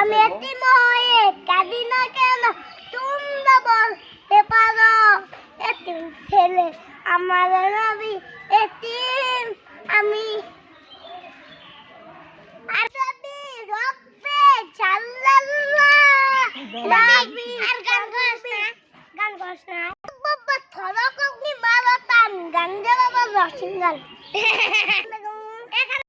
আমি এতিম হয়ে কাঁদি না কেন তোমরা বলতে পারো এতিম ছেলে আমার নবী এতিম আমি আর গান না না দশ গাল